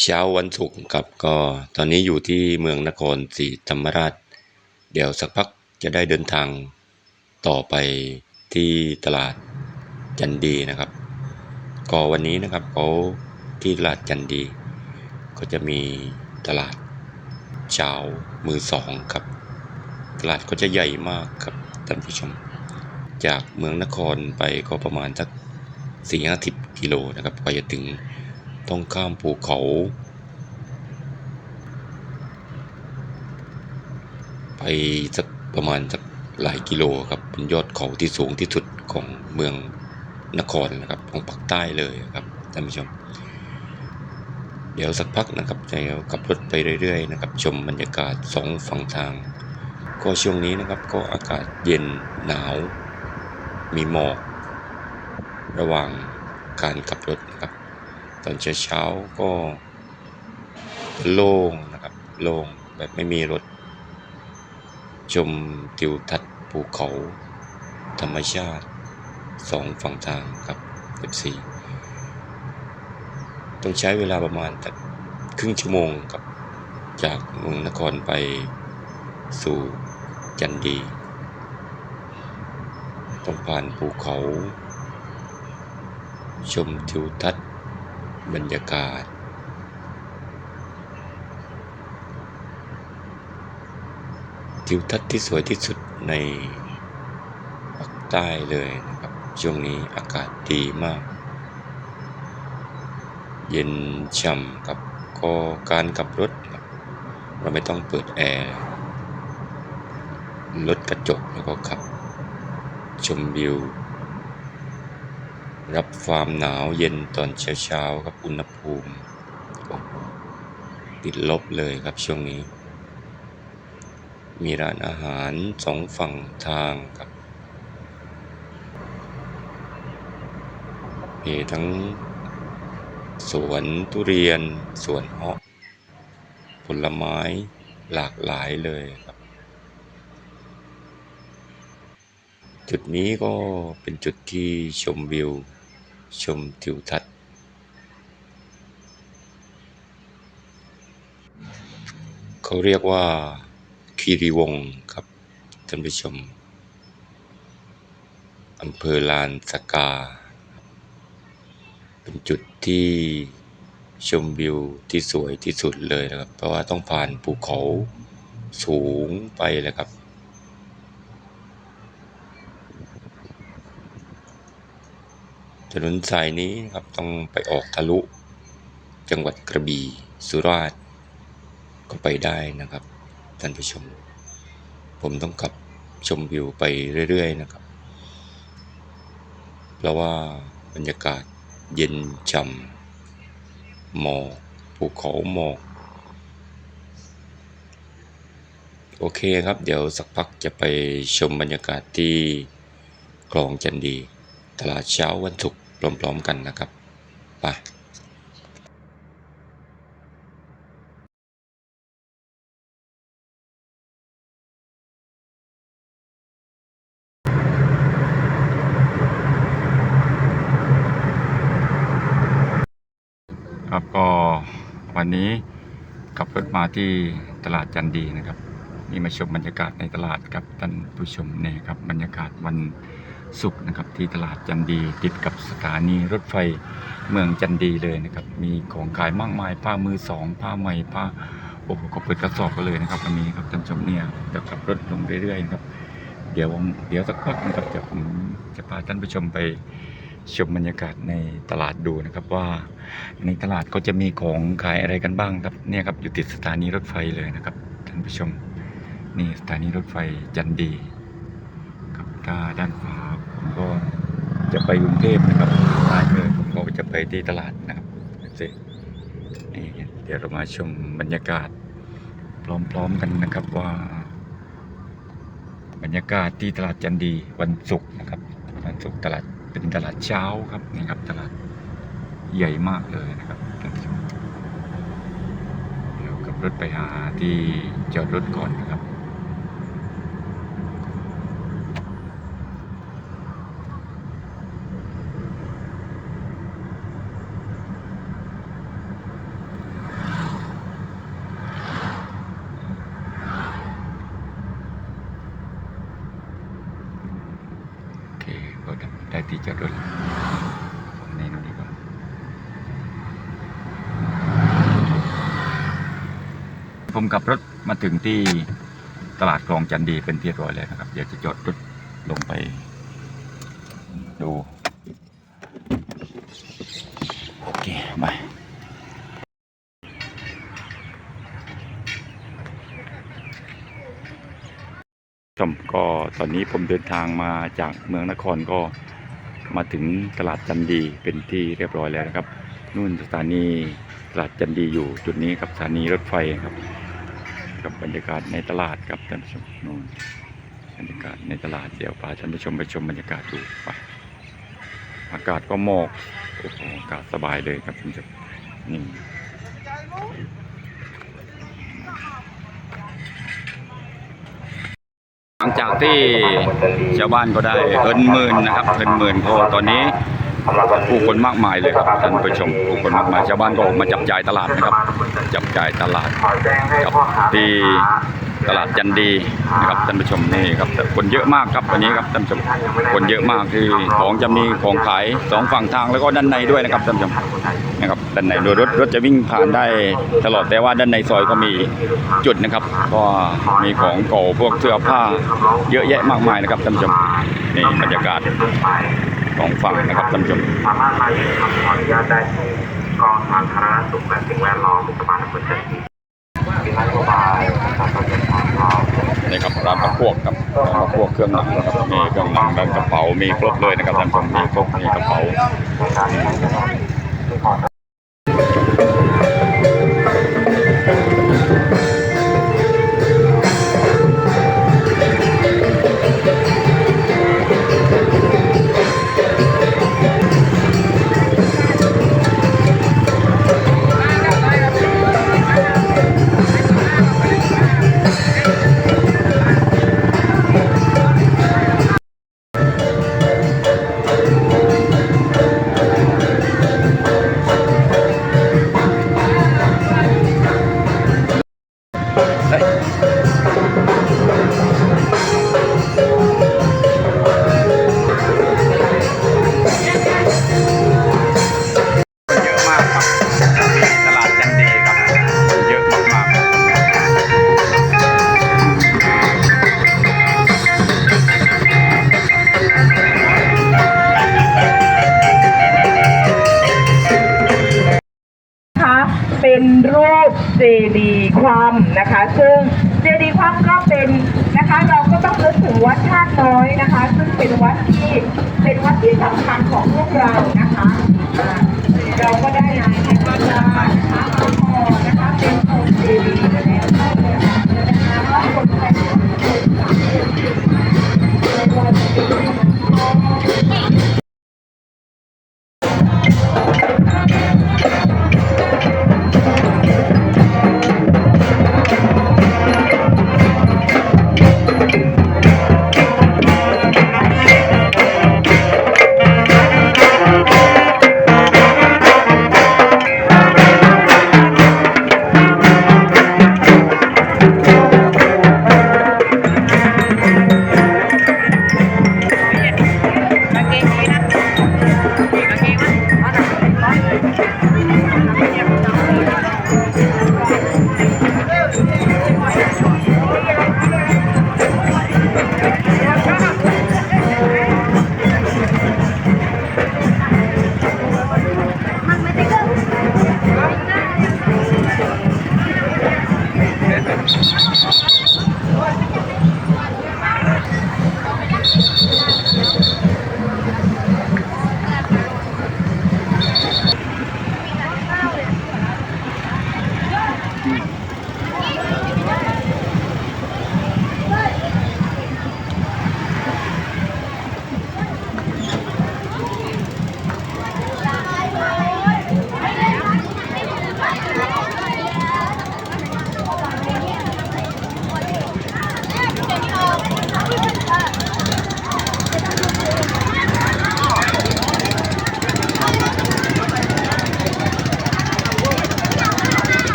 เช้าวันศุกร์ครับก็ตอนนี้อยู่ที่เมืองนครศรีธรรมราช เดี๋ยวสักพักจะได้เดินทางต่อไปที่ตลาดจันดีนะครับ ก็วันนี้นะครับเขาที่ตลาดจันดี ก็จะมีตลาดเช้ามือสองครับ ตลาดก็จะใหญ่มากครับท่านผู้ชม จากเมืองนครไปก็ประมาณสักสี่ห้าสิบกิโลนะครับกว่าจะถึง ต้องข้ามภูเขา ไปสักประมาณสักหลายกิโลครับเป็นยอดเขาที่สูงที่สุดของเมืองนครนะครับของภาคใต้เลยครับท่านผู้ชม เดี๋ยวสักพักนะครับจะขับรถไปเรื่อยๆนะครับ ชมบรรยากาศสองฝั่งทาง ก็ช่วงนี้นะครับก็อากาศเย็นหนาว มีหมอก ระหว่างการขับรถนะครับ ตอนเช้าๆก็โล่งนะครับโล่งแบบไม่มีรถ ชมทิวทัศน์ภูเขา ธรรมชาติสองฝั่งทางครับ F4 ต้องใช้เวลาประมาณครึ่งชั่วโมงครับ จากเมืองนครไปสู่จันดีต้องผ่านภูเขา ชมทิวทัศน์ บรรยากาศ ทิวทัศน์ที่สวยที่สุดในภาคใต้เลยนะครับ ช่วงนี้อากาศดีมาก เย็นช่ำกับก็การขับรถ เราไม่ต้องเปิดแอร์ลดกระจกแล้วก็ขับ ชมวิว รับความหนาวเย็นตอนเช้าๆครับอุณหภูมิ ติดลบเลยครับช่วงนี้ มีร้านอาหารสองฝั่งทางครับมีทั้งสวนทุเรียน สวนเงาะ ผลไม้หลากหลายเลยครับ จุดนี้ก็เป็นจุดที่ชมวิว ชมทิวทัศน์ เขาเรียกว่าคีรีวงครับท่านผู้ชมอำเภอลานสกา เป็นจุดที่ชมวิวที่สวยที่สุดเลยนะครับ เพราะว่าต้องผ่านภูเขาสูงไปเลยครับ ถนนสายนี้นะครับต้องไปออกทะลุ จังหวัดกระบี่สุราษฎร์ก็ไปได้นะครับท่านผู้ชม ผมต้องขับชมวิวไปเรื่อย ๆ นะครับ เพราะว่าบรรยากาศเย็นช่ำหมอกภูเขาหมอกโอเคครับ เดี๋ยวสักพักจะไปชมบรรยากาศที่คลองจันดี ตลาดเช้าวันศุกร์ พร้อมๆกันนะครับไปครับก็วันนี้ขับรถมาที่ตลาดจันดีนะครับนี่มาชมบรรยากาศในตลาดครับท่านผู้ชมเนี่ยครับบรรยากาศวัน ศุกร์นะครับ ที่ตลาดจันดีติดกับสถานีรถไฟเมืองจันดีเลยนะครับ มีของขายมากมายผ้ามือสองผ้าใหม่ผ้าโอ้โหก็เปิดกระสอบกันเลยนะครับวันนี้ครับท่านผู้ชมเนี่ยจะขับรถลงเรื่อยๆนะครับ เดี๋ยวเดี๋ยวสักพักนะครับจะผมจะพาท่านผู้ชมไปชมบรรยากาศในตลาดดูนะครับว่าในตลาดก็จะมีของขายอะไรกันบ้างครับเนี่ยครับอยู่ติดสถานีรถไฟเลยนะครับท่านผู้ชมนี่สถานีรถไฟจันดีครับถ้าด้านขวา ก็จะไปกรุงเทพนะครับซ้ายมือผมก็จะไปที่ตลาดนะครับนี่เดี๋ยวเรามาชมบรรยากาศ พร้อมๆกันนะครับว่า บรรยากาศที่ตลาดจันดีวันศุกร์นะครับวันศุกร์ตลาดเป็นตลาดเช้าครับนี่ครับตลาดใหญ่มากเลยนะครับท่านผู้ชมเดี๋ยวขับรถไปหาที่จอดรถก่อนนะครับ ที่จอดรถในนู้นดีกว่าผมขับรถมาถึงที่ตลาดคลองจันดีเป็นที่เรียบร้อยแล้วนะครับ เดี๋ยวจะจอดรถลงไป ดู โอเคไปชมก็ตอนนี้ผมเดินทางมาจากเมืองนครก็ มาถึงตลาดจันดีเป็นที่เรียบร้อยแล้วนะครับ นู่นสถานีตลาดจันดีอยู่จุดนี้ครับสถานีรถไฟครับ กับบรรยากาศในตลาดครับท่านผู้ชมนู่นบรรยากาศในตลาดเดี๋ยวพาท่านผู้ชมไปชมบรรยากาศดูไปอากาศก็หมอกโอ้โหอากาศสบายเลยครับท่านผู้ชมนี่หลังจาก ที่ชาวบ้านก็ได้เอินหมื่นนะครับเอินหมื่นเพราะตอนนี้ผู้คนมากมายเลยครับท่านผู้ชมผู้คนมากมายชาวบ้านก็ออกมาจับจ่ายตลาดนะครับ จับจ่ายตลาดครับที่ ตลาดจันดีนะครับท่านผู้ชมนี่ครับคนเยอะมากครับวันนี้ครับท่านผู้ชมคนเยอะมากที่ของจะมีของขายสองฝั่งทางแล้วก็ด้านในด้วยนะครับท่านผู้ชมนะครับด้านในโดยรถรถจะวิ่งผ่านได้ตลอดแต่ว่าด้านในซอยก็มีจุดนะครับก็มีของเก่าพวกเสื้อผ้าเยอะแยะมากมายนะครับท่านผู้ชมนี่บรรยากาศของฝั่งนะครับท่านผู้ชมสามารถมายื่นคำขออนุญาตได้ที่กองสาธารณสุขและสิ่งแวดล้อมเทศบาลอำเภอจันที รับร้านประพวกครับร้านประพวกเครื่องหนังนะครับมีเครื่องหนังมีกระเป๋ามีครบเลยนะครับท่านผู้ชมมีครบมีกระเป๋า นะคะเราก็ต้องนึกถึงวัดชาติน้อยนะคะ ซึ่งเป็นวัดที่เป็นวัดที่สำคัญของพวกเรานะคะ เราก็ได้นา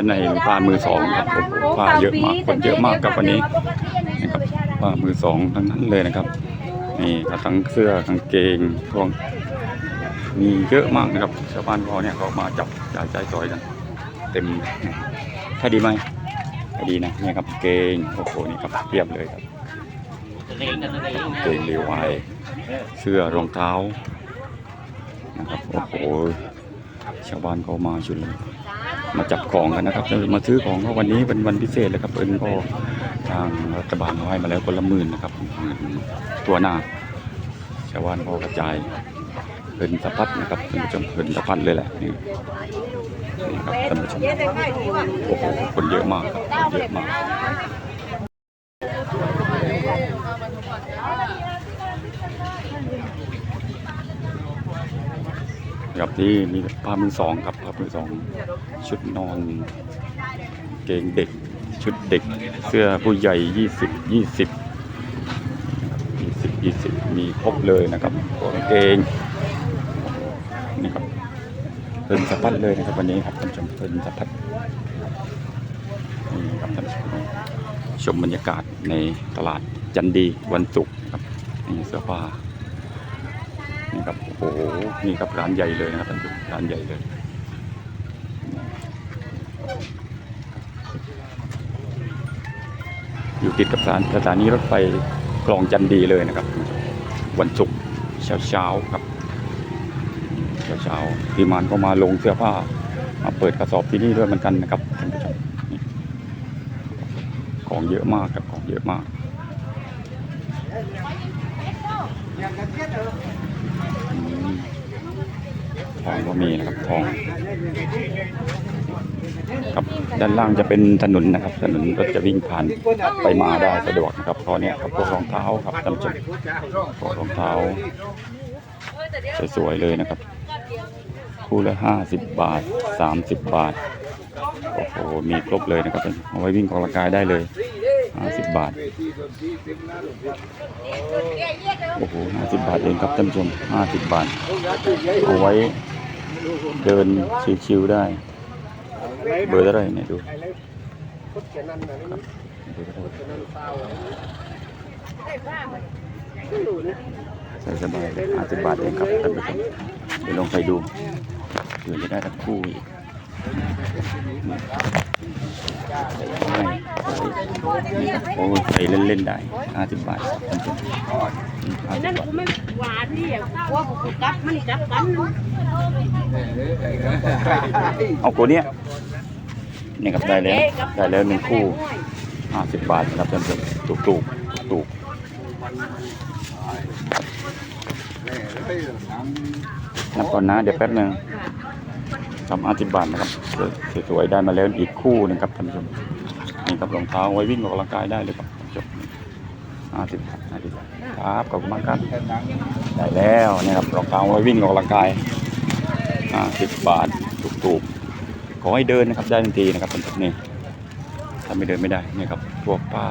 านในผ้ามือสองครับผมผ้าเยอะมากคนเยอะมากครับวันนี้นะครับผ้ามือสองทั้งนั้นเลยนะครับนี่ก็ทั้งเสื้อกางเกงพวกมีเยอะมากนะครับชาวบ้านเขาเนี่ยเขามาจับจ่ายใจซอยกันเต็มถ้าดีไหมถ้าดีนะเนี่ยครับเกงโอ้โหนี่ครับเทียบเลยครับเกงเลวายเสื้อรองเท้านะครับโอ้โหชาวบ้านเขามาชุดเลย มาจับของกันนะครับมาซื้อของเพราะวันนี้เป็นวันพิเศษเลยครับเอิญก็ทางรัฐบาลเขาให้มาแล้วคนละหมื่นนะครับหมื่นตัวหน้าชาวบ้านก็กระจายเพิ่นสะพัดนะครับท่านผู้ชมเพิ่นสะพัดเลยแหละนี่นี่ครับท่านผู้ชมโอ้โหคนเยอะมากคนเยอะมาก ครับที่มีผ้ามือสองครับผ้ามือสองชุดนอน เกงเด็ก ชุดเด็ก เสื้อผู้ใหญ่ยี่สิบยี่สิบยี่สิบยี่สิบมีครบเลยนะครับกางเกงนี่ครับเพิ่นสะพัดเลยนะครับวันนี้ครับท่านผู้ชมเพิ่นสะพัดนี่ครับท่านผู้ชมชมบรรยากาศในตลาดจันดีวันศุกร์ครับนี่เสื้อผ้า โอ้โหนี่ครับร้านใหญ่เลยนะครับท่านผู้ชมร้านใหญ่เลยอยู่ติดกับสถานสถานีรถไฟคลองจันดีเลยนะครับ วันศุกร์เช้าๆครับเช้าๆทีมานก็มาลงเสื้อผ้ามาเปิดกระสอบที่นี่ด้วยเหมือนกันนะครับท่านผู้ชมของเยอะมากครับของเยอะมากอืมท องก็มีนะครับทองครับด้านล่างจะเป็นถนนนะครับ ถนนรถจะวิ่งผ่านไปมาได้สะดวกนะครับเพราะเนี้ยครับพวกรองเท้าครับท่านผู้ชมพวกรองเท้าสวยๆเลยนะครับ คู่ละห้าสิบบาทสามสิบบาทโอ้โหมีครบเลยนะครับเอาไว้วิ่งออกกำลังกายได้เลยห้าสิบบาทโอ้โหห้าสิบบาทเองครับท่านผู้ชมห้าสิบบาทเอาไว้ เดินชิวๆได้ เบอร์เท่าไหรเนี่ยดูครับดูก็ได้ใส่สบายห้าสิบบาทเองครับท่านผู้ชมเดี๋ยวลองไปดูเดี๋ยวจะได้ทั้งคู่อีก โอ้ยใส่เล่นๆได้ห้าสิบบาทท่านผู้ชมห้าสินั่นบบาทกูไม่หวานนี่อะว่ากูกลับมันกลับกันเอากูเนี้ยนี่ครับได้แล้วได้แล้วหนึ่งคู่ห้าสิบบาทนะครับท่านผู้ชมถูกถูกถูกนับก่อนนะ เดี๋ยวแป๊บหนึง ทำห้าสิบบาทนะครับสวยๆได้มาแล้วอีกคู่หนึงครับท่านผู้ชมนี่ครับรองเท้าไว้วิ่งออกกำลังกายได้เลยครับท่านผู้ชมห้าสิบาทห้าสิบาทครับขอบคุณมากครับได้แล้วนี่ครับรองเท้าไว้วิ่งออกกำลังกายห้าสิบบาทถูกๆขอให้เดินนะครับได้ทันทีนะครับท่านผู้ชมนี่ถ้าไม่เดินไม่ได้นี่ครับพวกผ้า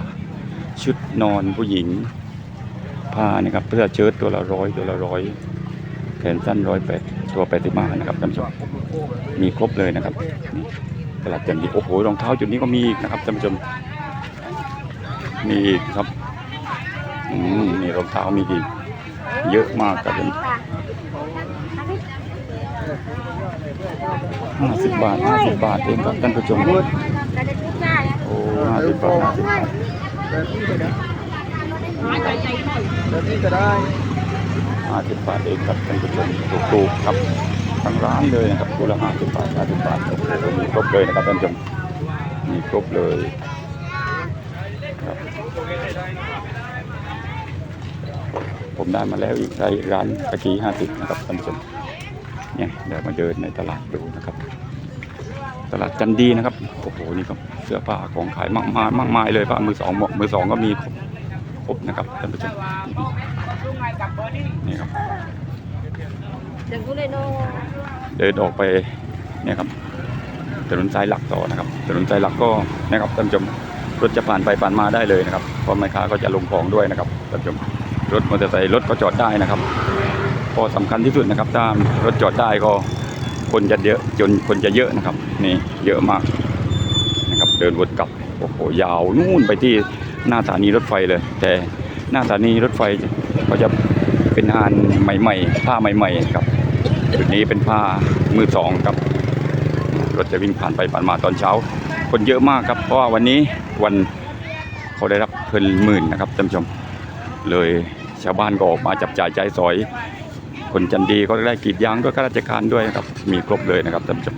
ชุดนอนผู้หญิงผ้านี่ครับเสื้อเชิ้ตตัวละร้อยตัวละร้อยแขนสั้นร้อยแปด ตัวแปดิบานะครับท่านผู้ชมมีครบเลยนะครับนี่ตลาดจันดีโอ้โหรองเท้าจุดนี้ก็มีอีกนะครับท่านผู้ชมมีอีกครับอืมนี่รองเท้ามีอีกเยอะมากครับห้าสิบบาทห้าสิบบาทเองครับท่านผู้ชมโอ้ห้าสิบบาทห้าสิบบาทห้าสิบบาทเองครับท่านผู้ชมถูกๆครับทั้งร้านเลยนะครับคู่ละห้าสิบบาทห้าสิบบาทโอ้โหมีครบเลยนะครับท่านผู้ชมมีครบเลยครับผมได้มาแล้วอีกร้านตะกี้ห้าสิบนะครับท่านผู้ชมเนี่ยเดี๋ยวมาเดินในตลาดดูนะครับ ตลาดจันดีนะครับโอ้โหนี่ครับเสื้อผ้าของขายมากมายมากมายเลยผ้ามือสองมือสองก็มีครบครบนะครับท่านผู้ชม นี่ครับเดี๋ยวกูเลยโน่เดินออกไปเนี่ยครับถนนสายหลักต่อนะครับถนนสายหลักก็นะครับท่านผู้ชมรถจะผ่านไปผ่านมาได้เลยนะครับเพราะแม่ค้าก็จะลงของด้วยนะครับท่านผู้ชมรถมอเตอร์ไซค์รถก็จอดได้นะครับก็สำคัญที่สุดนะครับถ้ารถจอดได้ก็คนจะเยอะจนคนจะเยอะนะครับ นี่เยอะมากเดินวนกลับโอ้โหยาวนู่นไปที่หน้าสถานีรถไฟเลย แต่ หน้าสถานีรถไฟเขาจะเป็นงานใหม่ ๆ ผ้าใหม่ๆครับจุดนี้เป็นผ้ามือสองครับรถจะวิ่งผ่านไปผ่านมาตอนเช้า คนเยอะมากครับ เพราะว่าวันนี้วันเขาได้รับเพิ่นหมื่นนะครับท่านผู้ชม เลยชาวบ้านก็ออกมาจับจ่ายใจายสอย คนจันดีก็ได้กรีดยางด้วยข้าราชการด้วยนะครับ มีครบเลยนะครับท่านผู้ชม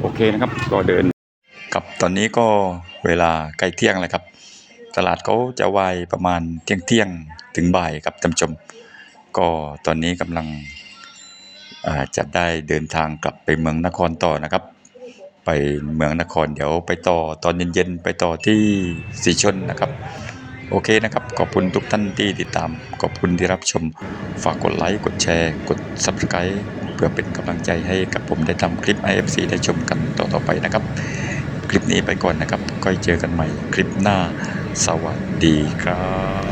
โอเคนะครับก็เดินครับตอนนี้ก็เวลาใกล้เที่ยงแล้วครับ ตลาดเขาจะวายประมาณเที่ยงเที่ยงถึงบ่ายครับท่านผู้ชม ก็ตอนนี้กำลังจะได้เดินทางกลับไปเมืองนครต่อนะครับ ไปเมืองนครเดี๋ยวไปต่อตอนเย็นๆไปต่อที่สีชนนะครับ โอเคนะครับ ขอบคุณทุกท่านที่ติดตาม ขอบคุณที่รับชม ฝากกดไลค์ กดแชร์ กด Subscribe เพื่อเป็นกำลังใจให้กับผมได้ทำคลิป IFC ได้ชมกันต่อๆไปนะครับ คลิปนี้ไปก่อนนะครับก็เจอกันใหม่คลิปหน้า สวัสดีครับ